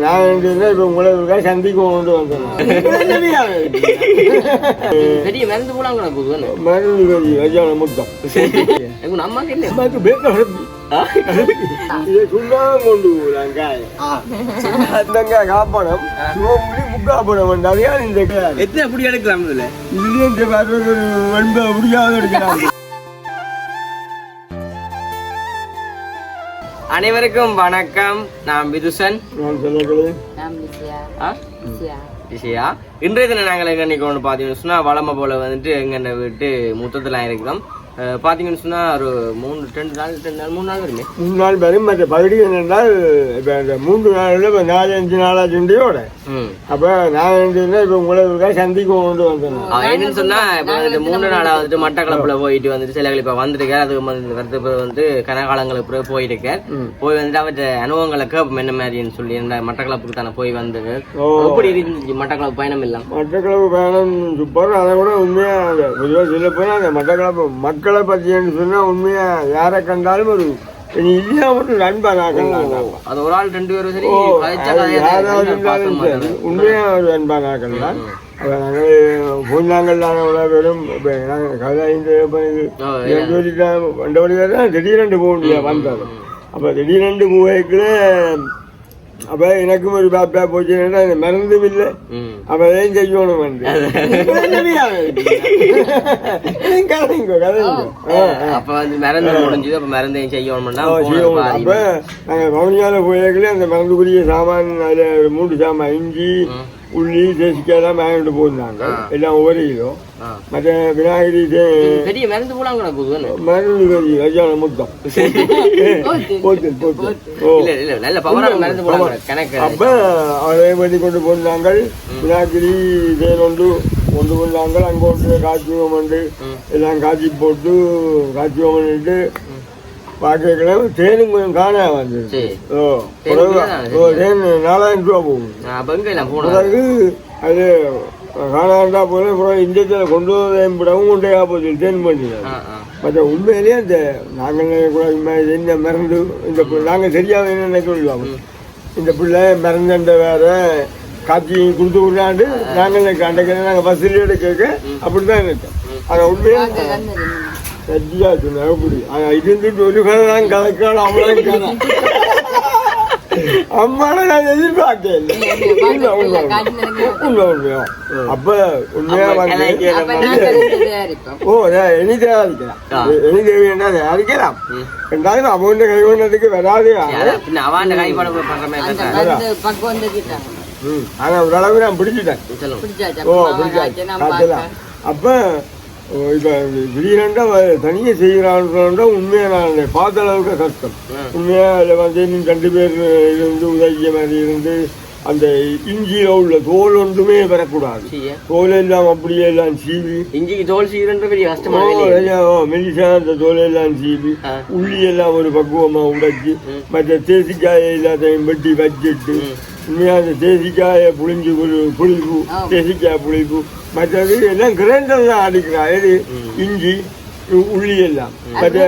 நான் இருந்தேன் இப்ப உங்களை சந்திக்கு கொண்டு வந்தேன் பெரிய மருந்து போகுது மருந்து கறி கல்யாண முத்தம் என்ன அம்மாக்கு பேக்க இதை சுண்ணாம கொண்டு போறாங்க அந்தங்க காப்பணம் முடி முக்காப்பணம் நிறையா இந்த எத்தனை அப்படி எடுக்கலாம் இதுல இதுலயும் ஒரு வெண்பை முடியாத எடுக்கிறாங்க அனைவருக்கும் வணக்கம். நான் விதுசன். நான் சொல்லக்கூடாது ஆ? விஷயா இன்றைய தினம் நாங்கள் எங்க நிற்கணும்னு பார்த்தீங்கன்னு சொன்னா வளமை போல வந்துட்டு எங்க வீட்டு முத்தத்தில் இருக்கிறோம் பார்த்தீங்கன்னு சொன்னா ஒரு மூணு ரெண்டு நாள் ரெண்டு நாள் மூணு நாள் வருமே. மூணு நாள் வரும். மற்ற பகுதி என்னென்றால் இப்போ இந்த மூன்று நாளில் இப்போ நாலு அஞ்சு நாளா சிண்டியோட அப்போ நான் இருந்தேன்னா இப்போ உங்களை சந்திக்கு கொண்டு வந்தேன் அவன் என்னன்னு சொன்னா இப்ப மூணு நாளா வந்துட்டு மட்டக்களப்புல போயிட்டு வந்துட்டு சிலகள் இப்ப வந்திருக்காரு அதுக்கு வந்து வந்து கனகாலங்களுக்கு பிறகு போயிருக்கார் போய் வந்துட்டு அவற்ற அனுபவங்களை கேட்போம். என்ன மாதிரின்னு சொல்லி இந்த மட்டக்களப்புக்கு தானே போய் வந்தது. எப்படி இருந்துச்சு மட்டக்களப்பு பயணம் எல்லாம்? மட்டக்களப்பு பயணம் சூப்பர் அதை விட உண்மையாக சொல்ல போனால் அந்த மட்டக்களப்பு மக்களை பற்றின்னு சொன்னால் உண்மையாக யாரை கண்டாலும் ஒரு இனி இல்லையா மட்டும் நண்பா கண்டாங்க அது ஒரு ஆள் ரெண்டு பேரும் சரி யாராவது இருந்தாலும் சரி. உண்மையாக ஒரு தான் அப்போ நாங்கள் பொன்னாங்கள் தானே உள்ள வெறும் இப்போ நாங்கள் கதை இந்த இப்போ இது ஓ, ரெண்டு வழிக்கு தான் திடீரெண்டு போக முடியாது வந்தது. அப்போ திடீரெண்டு மூவைக்குள்ள அப்போ எனக்கும் ஒரு பாப்பா போச்சுன்னா அந்த மருந்தும் இல்லை. அப்போ அதையும் செய்யணும் வந்து. கதைங்க கதைங்க. ஆ. ஆ. அப்ப வந்து மருந்து முடிஞ்சது அப்ப மருந்தையும் செய்யணும்னா. அப்ப நாங்க வவுனியால போயிருக்கல அந்த மருந்துக்குரிய சாமான் அதுல ஒரு மூணு சாமான் இஞ்சி உள்ளி எல்லாம் வாங்கிட்டு போயிருந்தாங்க எல்லாம் ஒவ்வொரு கிலோ. மற்ற விநாயகரி தே- பெரிய மருந்து போலாம் கூட போகுது மருந்து கறி கல்யாண முத்தம் போத்து போத்து ஓ இல்ல இல்ல நல்ல அதை பார்க்கலாம் தேனும் கொஞ்சம் காண வந்தது. சரி. ஓ? ஓ தேன் நாலாயிரம் ரூபா போகும் பிறகு அது காணாண்டா போல அப்புறம் இந்தியத்தில் கொண்டு விடவும் கொண்டே போச்சு தேன் ஆ. மற்ற உண்மையிலேயே அந்த நாங்கள் கூட என்ன மறந்து இந்த நாங்கள் சரியாக என்ன சொல்லுவாங்க? இந்த பிள்ளை மறந்துட்ட வேற காட்சி கொடுத்து விடாண்டு நாங்கள் அன்றைக்கு நாங்கள் பஸ்ஸில் எடுக்க அப்படி தான் இருக்கோம் ஆனால் உண்மையாக சரியா சொன்ன அப்படி ஆனால் இருந்துட்டு ஒரு கதை தான் கதைக்கால அவ்வளோ அம்மாவை நான் எதிர்பார்க்கல உண்மை உண்மை உண்மையா அப்ப உண்மையா வந்து ஓ அதான் எனி எனி தயாரிக்கலாம் அவன் வராது ஆனா ஓரளவு நான் பிடிச்சிட்டேன் ஓ பிடிச்சாச்சு அப்ப இப்ப திடீரெண்டா தனியாக செய்கிறான்றா உண்மையா நான் பார்த்த அளவுக்கு கஷ்டம். உண்மையா அதில் வந்து இன்னும் ரெண்டு பேர் இருந்து உதவிய மாதிரி இருந்து அந்த இஞ்சியில உள்ள தோல் ஒன்றுமே வரக்கூடாது. தோல் எல்லாம் அப்படியே எல்லாம் சீவி. இஞ்சிக்கு தோல் சீரன்ற பெரிய ஓ, மெலிசா அந்த தோல் எல்லாம் சீவி. உள்ளி எல்லாம் ஒரு பக்குவமா உடைச்சி மற்ற தேசிக்காயை எல்லாத்தையும் வெட்டி வச்சிட்டு உண்மையா அந்த தேசிக்காயை புளிஞ்சு புளிப்பு தேசிக்காய் புளிப்பு மற்றது எல்லாம் கிரைண்டர் தான் அடிக்கிறா. எது? இஞ்சி உள்ளி எல்லாம். மற்ற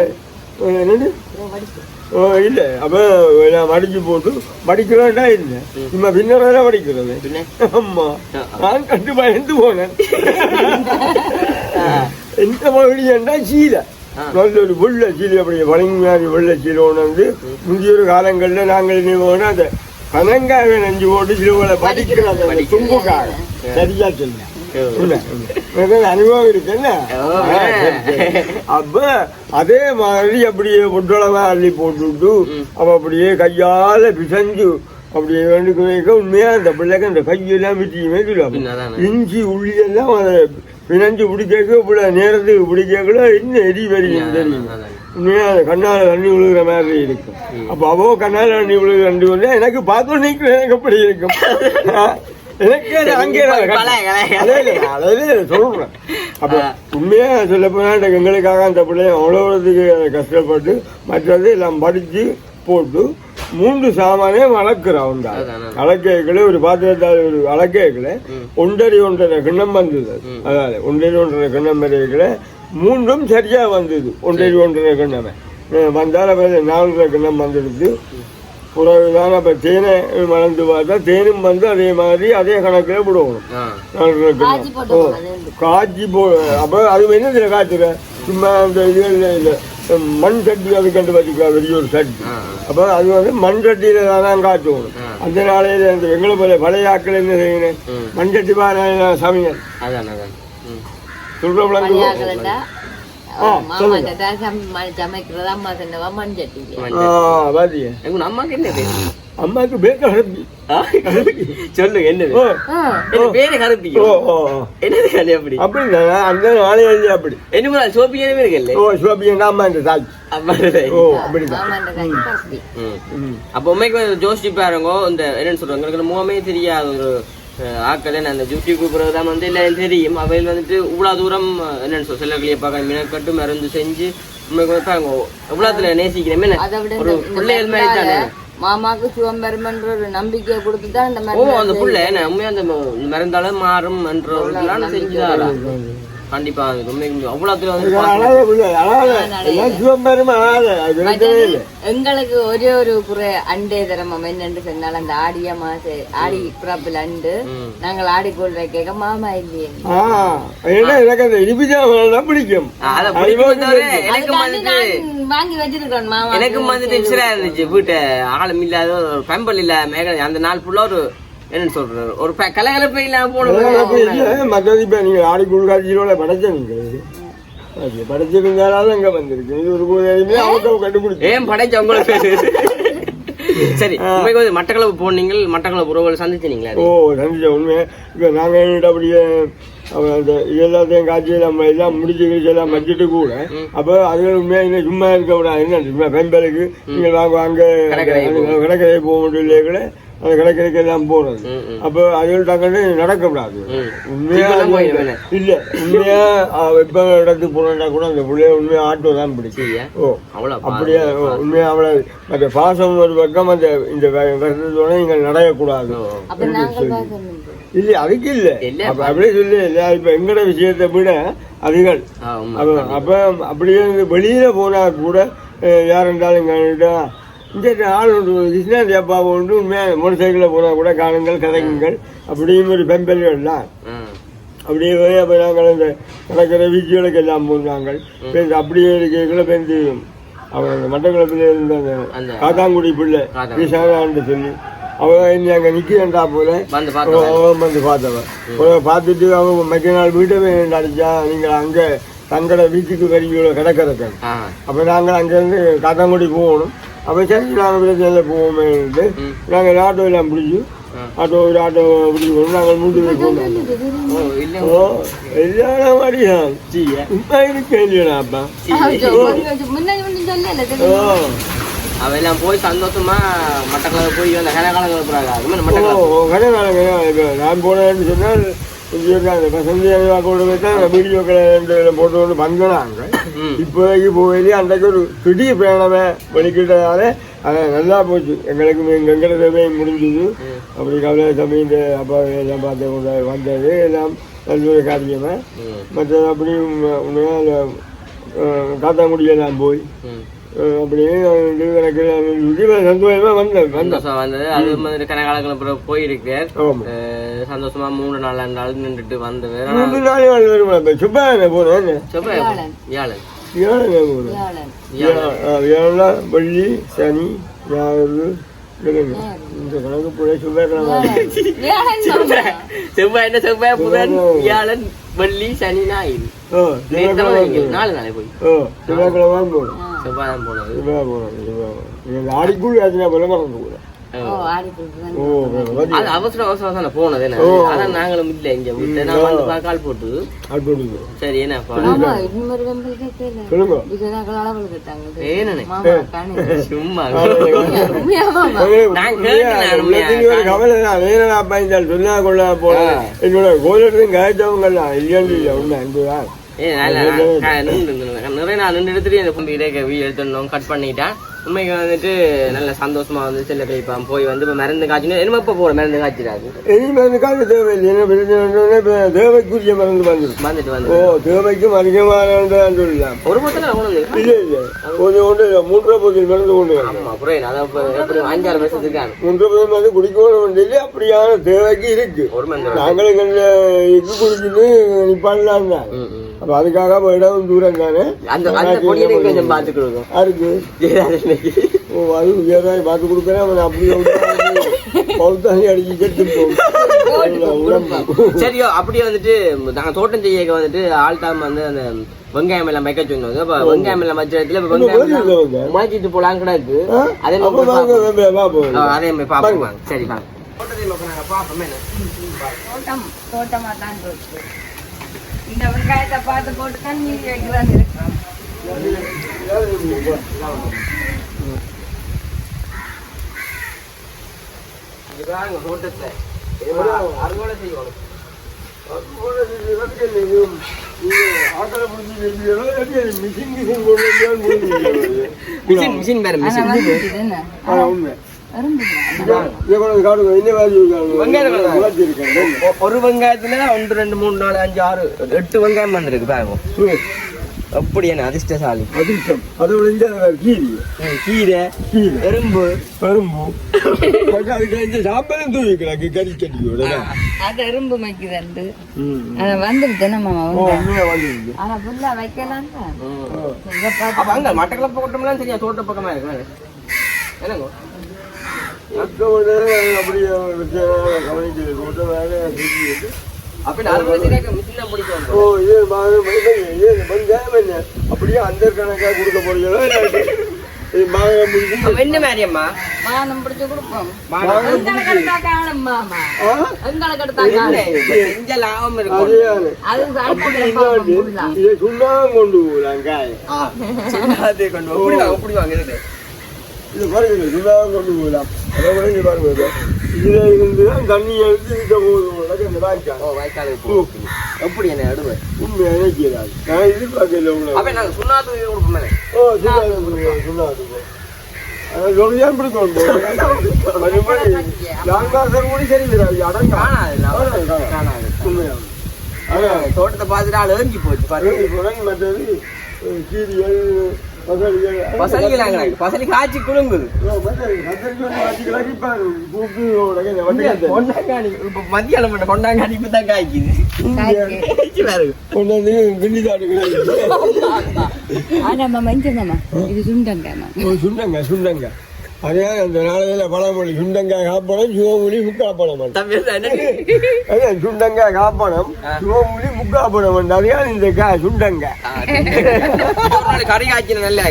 இல்லை. அப்போ எல்லாம் மடிச்சு போட்டு மடிக்கிறோண்டா இல்லை நம்ம பின்னரெல்லாம் மடிக்கிறது பின்ன? ஆமா நான் கண்டு பயந்து போனேன். எந்த மகிழி என்றா சீலை? நல்ல ஒரு வெள்ள சீலை அப்படி பழங்காரி வெள்ள சீலை ஒன்று வந்து முந்தைய ஒரு காலங்களில் நாங்கள் என்ன அந்த பனங்காய நஞ்சு போட்டு சிலுவலை படிக்கிறது தும்புக்காக. சரியா சொல்ல உண்மை, உண்மை. எனக்கு அந்த அனுபவம் இருக்குல்ல. அப்ப அதே மாதிரி அப்படியே பொட்டளவா அள்ளி போட்டுவிட்டு அவ அப்படியே கையால பிசைஞ்சு அப்படியே வேண்டு வைக்க உண்மையா அந்த பிள்ளைக்கு அந்த கையெல்லாம் விட்டியுமே சொல்லுவாங்க. இஞ்சி உள்ளி எல்லாம் பிணைஞ்சு பிடிக்க இப்படி நேரத்துக்கு பிடிக்கக்குள்ள இன்னும் எரி வரைக்கும் தெரியும். அதான். உண்மையா அந்த கண்ணால தண்ணி விழுகிற மாதிரி இருக்கும். அப்ப அவோ கண்ணால தண்ணி விழுகிற ரெண்டு வந்து எனக்கு பார்த்து நிற்கிற எனக்கு எப்படி இருக்கும்? எனக்கு அங்கே சொல்றேன். அப்ப உண்மையா சொல்ல போனா இந்த எங்களுக்காக அந்த பிள்ளைய அவ்வளோதுக்கு கஷ்டப்பட்டு மற்றது எல்லாம் படிச்சு போட்டு மூன்று சாமானே வளர்க்குறோம் தான். அலக்கேக்கில் ஒரு பாத்திரத்தால் ஒரு அலக்கேக்கில் ஒன்றரை ஒன்றரை கிண்ணம் வந்தது. அதாவது ஒன்றரை ஒன்றரை கிண்ணம் வரைக்கில் மூன்றும் சரியா வந்தது. ஒன்றரை ஒன்றரை கிண்ணமே. வந்தால் நாலரை கிண்ணம் வந்துடுது பிறகுதான் அப்போ தேனை மணந்து பார்த்தா தேனும் வந்து அதே மாதிரி அதே கணக்கில் விடுவோம் காய்ச்சி போ அப்போ அது என்ன இதில் காய்ச்சுற சும்மா அந்த இதுல இல்லை மண் சட்டி அது கண்டு வச்சுக்கா பெரிய ஒரு சட்டி அப்போ அது வந்து மண் சட்டியில் தான் காய்ச்சுவோம். அந்த நாளையில் இந்த எங்களை போல பழைய ஆக்கள் என்ன செய்யணும் மண் சட்டி பாரு சமையல் அதான் அம்மாக்கு என்ன பேரு? ஆ? சொல்லுங்க என்ன பேரு? ஓ. என்னது கல்யாணம் அப்படி? அப்படி அந்த நாளே எழுதி அப்படி. என்ன போல சோப்பியவே இருக்கல்ல ஓ சிவப்பியன் அம்மா இந்த தாய். அப்பா உண்மைக்கு ஜோசிச்சு பாருங்க இந்த என்னன்னு சொல்றாங்க எனக்கு முகமே தெரியாத ஒரு என்ன அந்த யூடியூப் பிறகுதான் வந்து எல்லாம் தெரியும். அவையில் வந்துட்டு இவ்வளோ தூரம் என்னன்னு சொல்ல சிலர்களிய பார்க்க மினக்கட்டு மருந்து செஞ்சு உண்மைக்கு வந்து பாருங்க எவ்வளோத்துல நேசிக்கிறேன் ஒரு பிள்ளைகள் மாதிரி தானே? மாமாக்கு சுகம் பெருமன்ற ஒரு நம்பிக்கையை கொடுத்துதான் அந்த ஓ அந்த புள்ள என்ன உண்மையா அந்த ம- இந்த மருந்தால மாறும் என்ற ஒரு செஞ்சுதான் கண்டிப்பா அவ்வளோத்துல வந்து இல்லை. எங்களுக்கு ஒரே ஒரு குறை அண்டே தரமம் என்னன்னு சொன்னால் அந்த ஆடிய மாச ஆடி பிறப்பில் அண்டு. நாங்கள் ஆடிக்கொள்ற கேட்க மாமா இல்லையே. எனக்கு பிடிக்கும். எனக்கு வாங்கி வச்சிருக்கேன் மாமா. எனக்கும் வந்துட்டு இருந்துச்சு வீட்டை ஆழம் இல்லாத ஒரு பெம்பல் இல்லாத மேக அந்த நாள் ஃபுல்லா ஒரு என்னன்னு சொல்றது? ஒரு கலகலப்பே இல்லாம அதெல்லாம் அப்படி போன இல்லை. மற்றது இப்ப நீங்க ஆடிக்குள் காட்சியிலோட படைச்ச நீங்க அது படைச்சிருந்தாலும் அங்க வந்திருக்கு. இது ஒரு கோயிலுமே அவங்க கண்டுபிடிச்சு. ஏன் படைச்ச உங்களுக்கு சரி உண்மைக்கு வந்து மட்டக்களப்பு போனீங்க மட்டக்களப்பு உறவுகள் சந்திச்சினீங்களா ஓ சந்திச்ச உண்மை. இப்போ நாங்கள் அப்படியே அந்த எல்லாத்தையும் காட்சி நம்ம எல்லாம் முடிச்சு கிழிச்சு எல்லாம் வச்சுட்டு கூட அப்போ அது உண்மையாக இன்னும் சும்மா இருக்க கூடாது என்ன சும்மா பெம்பலுக்கு நீங்கள் வாங்க அங்கே கடற்கரை போக முடியல கூட அந்த கடற்கரைக்கு எல்லாம் போகிறது. அப்போ அது டக்குன்னு நடக்கக்கூடாது ம். உண்மையா சீக்கிரம் போயிடும் அது- என்ன? இல்ல உண்மையா எப்ப இடத்துக்கு போனா கூட அந்த பிள்ளைய உண்மையா ஆட்டோ தான் பிடிக்கும். ஓ அவ்வளோ அப்படியே? ஓ, உண்மையா அவளை மற்ற பாசம் ஒரு பக்கம் அந்த இந்த வருஷத்தோட நடக்கக்கூடாது நாங்கள் பார்க்கணும் இல்ல அதுக்கு இல்ல. அப்ப அப்படியே சொல்லி இல்ல இப்ப எங்கட விஷயத்தை விட அதிகள். அப்ப அப்ப அப்படியே வெளியில போனா கூட யார் இருந்தாலும் கண்டுட்டா இந்த ஆள் உண்டு கிருஷ்ணா தேப்பா உண்டு உண்மையா மோட்டர் சைக்கிளில் போனா கூட காணுங்கள் கதைக்குங்கள். அப்படியும் ஒரு பெம்பல்கள்லாம் ஆ. அப்படியே போய் அப்போ நாங்கள் இந்த நடக்கிற வீச்சுகளுக்கு எல்லாம் போனாங்க பேருந்து அப்படியே இருக்கல பேருந்து அவன் அந்த மட்டக்களப்பில் இருந்த அந்த அந்த காத்தாங்குடி பிள்ளை. விசாலான்னு சொல்லி அவன் இனி அங்கே நிற்கிறா போல. வந்து பார்த்தவன் பார்த்துட்டு அவன் மற்ற நாள் வீட்டை அடிச்சா நீங்கள் அங்கே தங்கட வீட்டுக்கு வரிகள கிடக்கிறதுக்கு. ஆ. அப்போ நாங்கள் அங்கேருந்து காத்தாங்குடி போகணும். அப்போ சரி நாங்கள் பிரச்சனையில் போவோமேன்ட்டு ம். நாங்கள் ஆட்டோ எல்லாம் பிடிச்சி. ஆட்டோ ஒரு ஆட்டோ பிடிக்கணும் நாங்கள் மூன்று பேர் போனோம் ஓ இல்லை. ஓ எல்லா மாதிரியும் சும்மா இருக்கேன் இல்லையா அப்பா. ஓ. அவன் எல்லாம் போய் சந்தோஷமா மட்டக்களப்பு போய் அந்த கனகாலங்கள் போறாங்க. அது மாதிரி மட்டக்களப்பு கடைக்காரங்க இப்போ நான் போனேன்னு சொன்னால் தான் வீடியோக்களை ரெண்டு போட்டு கொண்டு வந்தனாங்க ம். இப்போதைக்கு போய் அன்றைக்கு ஒரு திடீர் பிரயாணமே வெளிக்கிட்டதால அது நல்லா போச்சு எங்களுக்கு எங்கள் எங்கட தேவை முடிஞ்சது அப்படி கவலை சமையல் அப்பா எல்லாம் பார்த்து கொண்டு வந்தது எல்லாம் நல்ல ஒரு காரியமாக ம் மற்றது அப்படி உண்மையாக காத்தாங்குடியெல்லாம் போய் அப்படியே எனக்கு சந்தோஷமா வந்தேன் சந்தோஷம் வந்தது. அது மாதிரி கனகாலங்கள் அஹ் சந்தோஷமா மூணு நாலு நாள் நின்றுட்டு வந்தவர் மூணு நாள் வருமா சுப்பா போனேன் செவ்வாய் வியாழன். வியாழன். வெள்ளி சனி ஞாயிறு இந்த கணக்கு வியாழன் மாமா. செவ்வாய் என்ன செவ்வாய் புதன் வியாழன் வெள்ளி சனி ஞாயிறு. நாலு நாளை போய். ஓ செவ்வாய்க்கிழமை செவ்வாய் தான் போனது. செவ்வாய் ஆடிக்குள் போல மறந்து கூட அது அவசர அவசரம் தானே போனது என்ன? அதான் நாங்களும் இல்ல இங்க வீட்டுல நான் வந்து பா- கால் போட்டு. சரி என்ன சும்மா. சொன்னா கொள்ள போல என்னோட கோயிலுக்கு காய்ச்சவங்க எல்லாம் இல்லைன்னு இல்லை உண்மை அன்புதான். இல்ல, நிறைய நான் நின்று எடுத்துட்டு என் வீடியோ எடுத்துடணும் கட் பண்ணிட்டேன் உண்மைக்கு வந்துட்டு நல்ல சந்தோஷமா வந்து செல்ல கழிப்பான் போய் வந்து இப்ப மருந்து காய்ச்சினா என்ன இப்ப போற மருந்து காய்ச்சிடாது. மருந்து என்ன பிரச்சனை இப்போ தேவைக்குரிய மருந்து வந்துடும் வந்துட்டு ஓ வந்து தேவைக்கும் அதிகமான சொல்லலாம் ஒரு மொத்தம் வந்து இல்லை இல்லை. கொஞ்சம் கொண்டு மூன்றரை பகுதியில் மருந்து கொண்டு வரணும். ஆமா புரியுது அதான் இப்ப எப்படி அஞ்சாறு வருஷத்துக்கு இருக்காங்க மூன்றரை பகுதியில் மருந்து குடிக்கணும் வேண்டிய அப்படியான தேவைக்கு இருக்கு. ஒரு மருந்து நாங்களும் எங்களை எக்கு குடிச்சுன்னு நிப்பாடலாம் தான். அப்போ அதுக்காக இடம் தூரம் தானே அந்த அந்த பொடியை கொஞ்சம் பார்த்து கொடுக்கும் யாருக்கு ஓ அது ஏதாவது பார்த்து கொடுக்குறேன் அவன் அப்படியே பௌத்தானி அடிச்சு உடம்பு சரியோ அப்படியே வந்துட்டு நாங்க தோட்டம் செய்ய வந்துட்டு ஆள் டைம் வந்து அந்த வெங்காயம் எல்லாம் வைக்க சொன்னோம் அப்ப வெங்காயம் எல்லாம் வச்ச இடத்துல வெங்காயம். முளைச்சிட்டு போலாம் கிடக்கு ஆ? அதே மாதிரி பார்ப்போம். அதே மாதிரி பாப்போம். சரி வாங்க தோட்டத்தை பாப்போம் என்ன தோட்டம் தோட்டமா தான் இருக்கு இந்த வெங்காயத்தை பார்த்து போட்டு தான் நீர் வைக்கிறாங்க இது பாருங்க தோட்டத்தை அறுவடை செய்யணும் மிஷின் கிஷின் கொண்டு வந்தாலும் முடிஞ்சுது. மிஷின் மிஷின் ஆனா மிஷின். வந்துட்டு என்ன? ஆ, உண்மை. ஒரு வெங்காயத்துல ஒன்று ரெண்டு மூணு நாலு அஞ்சு ஆறு எட்டு வெங்காயம் வந்திருக்கு பாருங்க. அப்படி என்ன அதிர்ஷ்டசாலி அதிர்ஷ்டம். அதோட இந்த கீரி. கீரை கீரை. எறும்பு கரும்பு. கொஞ்சம் அதுக்கு சாப்பாடும் தூவிக்கலாம் கறி கட்டியோட அது எறும்பு வைக்குது ம். அதை வந்துருது நம்ம. ஆனா புல்லா வைக்கலாம் அங்க மட்டக்களப்பு கூட்டம்லாம் சரியா தோட்ட பக்கமா இருக்கு என்னங்க மற்றவங்க அப்படியே வச்சு கவனிக்கிறது. மற்ற வேலை செஞ்சு. மணி? அப்படியே அந்த கணக்காக கொடுக்க போறீங்களா? என்ன மாதிரியம்மா மானம் பிடிச்சு கொடுப்போம். கொண்டு போகலாம். இது பாருங்க கொண்டு போகலாம். அதை பாருங்க இருந்து தான் தண்ணி எடுத்து இந்த போதும் இந்த வாய்க்கால் ஓ வாய்க்காலுக்கு போ எப்படி என்ன அடுவை உண்மையாக நினைக்கிறாரு நான் எதிர்பார்க்கல உங்களை அப்ப நாங்க சுண்ணாத்து ஓ சுண்ணாம்பு சுண்ணாம்பு அதான் சொல்லிதான் லாங்காசர் கூட சரி அடங்கா காணாது தோட்டத்தை பார்த்துட்டு ஆள் எரிஞ்சு போச்சு பாரு மற்றது கீரியல் பசலிக்கிறாங்க பசலி காய்ச்சி குழுங்குது மத்தியானம் பண்ண கொண்டாங்காணி இப்ப தான் காய்க்குது. காய்ச்சி பாருங்க. கொண்டு வந்து கிண்டி சாப்பிட்டுக்கலாம். ஆனா மாமா இங்க மாமா இது சுண்டங்க சுண்டங்க சுண்டங்க அதே அந்த நாளையில பழமொழி சுண்டங்காய் காப்பணம் சிவமொழி முக்காப்பணம் அதான் சுண்டங்காய் காப்பணம் சிவமொழி முக்காப்பணம் அதே இந்த காய் சுண்டங்க ஒரு நாள் கறி காய்ச்சின நல்லா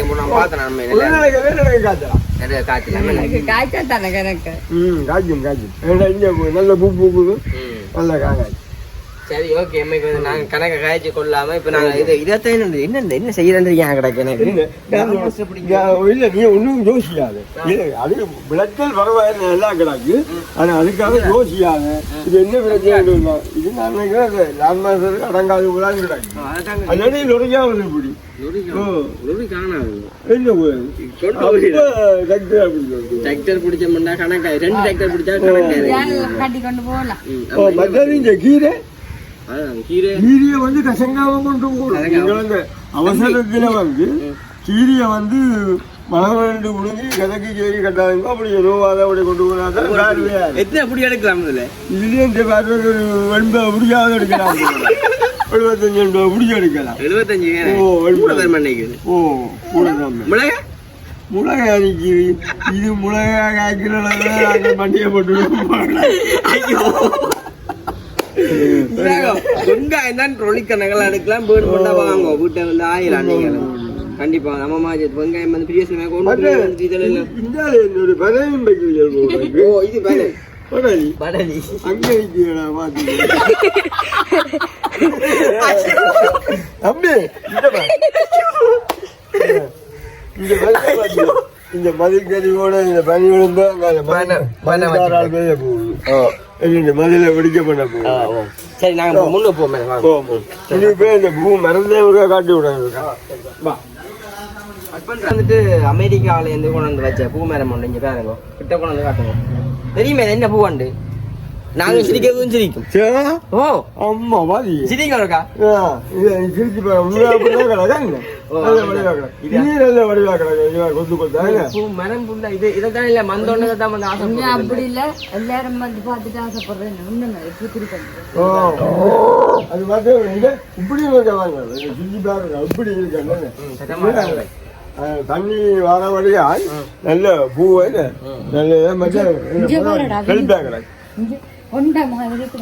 காய்ச்சலாம் காய்ச்சல காய்ச்சா தானே கணக்கு? ம் காய்ச்சும் காய்ச்சும் ஏன்னா இங்கே நல்ல பூ பூக்குது. நல்ல காய் சரி ஓகே எம்மைக்கு வந்து நாங்க கணக்க காய்ச்சி கொள்ளாம இப்ப நாங்க இது இதைத்தான் என்ன என்ன என்ன செய்யறேன் ஏன் கிடக்கு எனக்கு? இல்ல நீ ஒன்றும் யோசிக்காது. அது விளக்கல் பரவாயில்ல நல்லா கிடக்கு. ஆனா அதுக்காக யோசிக்காத. இது என்ன பிரச்சனை இல்லை. இது நான் நினைக்கிறேன் அது லான் மாசத்துக்கு அடங்காது விழான்னு கிடக்கு. அதனால நுழையா வந்து இப்படி? கீரை கீரியை வந்து கசங்காம கொண்டு வந்து அவசரத்துல வந்து கீரியை வந்து மலவண்டு உழுங்கி கதக்கி கேரி கட்டாங்க அப்படி நோவாத அப்படி கொண்டு போனாதான் எத்தனை அப்படி எடுக்கலாம் இதுல? இதுலயும் இந்த பேர் ஒரு எண்பது பிடிக்காத எடுக்கலாம். எழுபத்தஞ்சு எண்பது பிடிச்சி எடுக்கலாம். எழுபத்தஞ்சு ஓ, மண்ணிக்குது ஓ மிளகா? மிளகாய் நிற்கிது இது மிளகாய் காய்க்கிற நாங்கள் மண்டியை போட்டு ஐயோ. வெங்காயம் தான் ரொலிக்கணங்கள் எடுக்கலாம். வீடு கொண்டா வாங்க வீட்டை வந்து ஆயிரம் நீங்கள் கண்டிப்பா. நம்ம மாதிரி வெங்காயம் வந்து பிரியஸ் கொண்டு வந்து இதுல என்னோட பதவியும் வைக்கிறீர்கள் ஓ இது பதவி. படலி அங்க இருக்கிறா பாத்து தம்பி இந்த. இந்த? இந்த பனி விழுந்தா மதிக்காரால் மேல போகுது. இந்த மதில வெடிக்க பண்ண ஓ. சரி நாங்க போகும் இனி போய் இந்த பூ மறந்தே ஒரு காட்டி விடாங்க வந்துட்டு அமெரிக்காவில இருந்து கொண்டு வந்து வச்ச பூ மரம் ஒன்று இங்க பாருங்க. கிட்ட கொண்டு வந்து காட்டுங்க. தெரியுமே என்ன பூவாண்டு? நாங்க சிரிக்கவும் சிரிக்கும். சரி ஓ. அம்மா வாதி சிரிச்சு நல்ல வடிவா கிடக்கு. இது நல்ல வடிவா கிடக்கு. கொத்து கொத்தாங்க பூ மரம் புள்ள இது இதைத்தான் இல்ல மந்தோன்னு தான் வந்து ஆசை அப்படி இல்ல. எல்லாரும் வந்து பார்த்துட்டு ஆசைப்படுறேன் உண்மை எப்படி திருப்பி ஓ. அது பார்த்து இங்க இப்படி இருக்க வாங்க சிரிச்சு பாருங்க இப்படி இருக்காங்க தண்ணி வர வழியா நல்ல பூவை நல்ல கிடக்கு. கொண்ட கொண்டு பூ.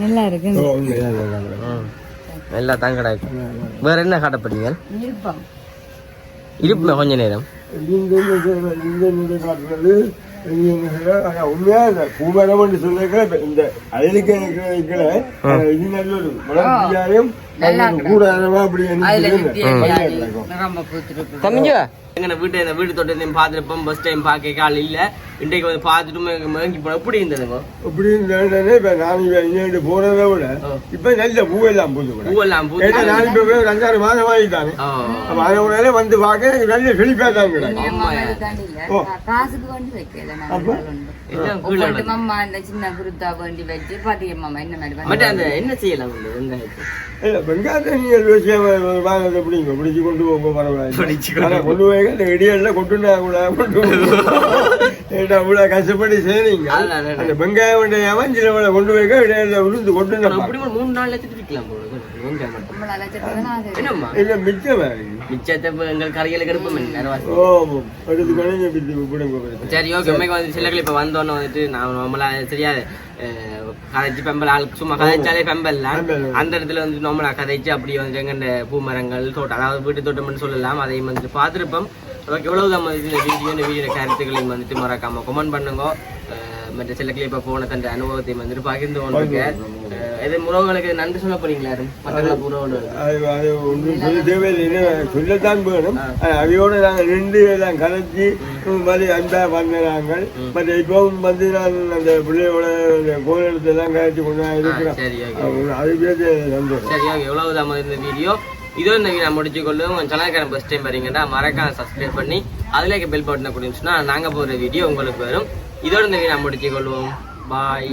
நல்லா இருக்கு. நல்லா தான் கிடக்கு வேற என்ன காட்டப்படுறீங்க இருப்பான் இருப்புமே கொஞ்ச நேரம். உண்மையா இந்த பூமரம் சொல்லிருக்கிற இந்த அயலுக்கு இருக்கிற இது நல்ல ஒரு மலர்ச்சியாயும் கூட அப்படி ரொம்ப பூத்திருக்கு தம்பிஞ்சு எங்க வீட்டு இந்த வீடு தொட்டு பார்த்துருப்போம் ஃபர்ஸ்ட் டைம் பார்க்க கால் இல்ல. இன்றைக்கு வந்து பார்த்துட்டு மேங்கி போன எப்படி இருந்ததுங்க அப்படி இருந்தே இப்ப நான் இங்க போறதை விட இப்ப நல்ல பூவெல்லாம் கூட பூவெல்லாம் பூ நான் இப்ப ஒரு அஞ்சாறு மாதம் வாங்கிட்டானே. ஆ. அப்ப அதை உடனே வந்து பார்க்க எனக்கு நல்ல செழிப்பா தான் கிடக்கு. தாண்டி இல்ல காசுக்கு வேண்டி வைக்கல அப்ப? எல்லாம் கீழே ஒவ்வொரு மாமா அந்த சின்ன குருத்தா வேண்டி வச்சு பாட்டிய மாமா என்ன மாதிரி அந்த என்ன செய்யலாம் இந்த வெங்காயத்தை இல்ல வெங்காயத்தை விஷயம் வாங்கத்தை பிடிங்க பிடிச்சு கொண்டு போங்க பரவாயில்ல கொண்டு போய் இந்த கூட கொண்டு ஏட்டா இவ்வளவு கஷ்டப்பட்டு செய்றீங்க. அந்த வேண்டிய சில கொண்டு போய் இடையில விழுந்து கொண்டு அப்படி ஒரு மூணு நாள் லட்சத்துக்கு விற்கலாம் இல்ல மிச்சம் மிச்சத்தை எங்கள் ஓ பிடிச்சி விடுங்க சரி ஓகே உண்மைக்கு வந்து சிலர்கள் இப்போ வந்தோன்னே வந்துட்டு நான் நம்மளா தெரியாது கதைச்சு பெம்பல் ஆள் சும்மா கதைச்சாலே பெம்பல். அந்த இடத்துல வந்து நம்மளா கதைச்சு அப்படி வந்து எங்க பூமரங்கள் தோட்டம் அதாவது வீட்டு தோட்டம்னு சொல்லலாம் அதையும் வந்துட்டு பார்த்துருப்போம். ஓகே எவ்வளவு தான் வீடியோ இந்த வீடியோ கருத்துக்களையும் வந்துட்டு மறக்காம கமெண்ட் பண்ணுங்க. மற்ற சில கிளிப்பை போன தந்த அனுபவத்தை வந்துட்டு பகிர்ந்து கொண்டிருக்க எது உறவுகளுக்கு நன்றி சொல்ல போறீங்களா மற்ற தேவையில்லை. சொல்லத்தான் வேணும். அவையோட நாங்கள் நின்று எல்லாம் கலைச்சி மாதிரி அன்பா வந்த நாங்கள் மற்ற இப்பவும் வந்து நான் அந்த பிள்ளையோட எல்லாம் கலைச்சி கொண்டு ஓகே. அது- சந்தோஷம். சரி ஓகே. எவ்வளவு தான் இந்த வீடியோ. இதோ இந்த வீடியோ முடிச்சு கொள்ளும் உங்கள் சேனல்காரன் ஃபஸ்ட் டைம் வரீங்கன்னா மறக்காம சப்ஸ்கிரைப் பண்ணி அதுல பெல் பட்டனை கொடுத்துச்சுன்னா நாங்கள் போகிற வீடியோ உங்களுக்கு வரும். இதோட இந்த வீடியோ முடிச்சு கொள்வோம் பாய்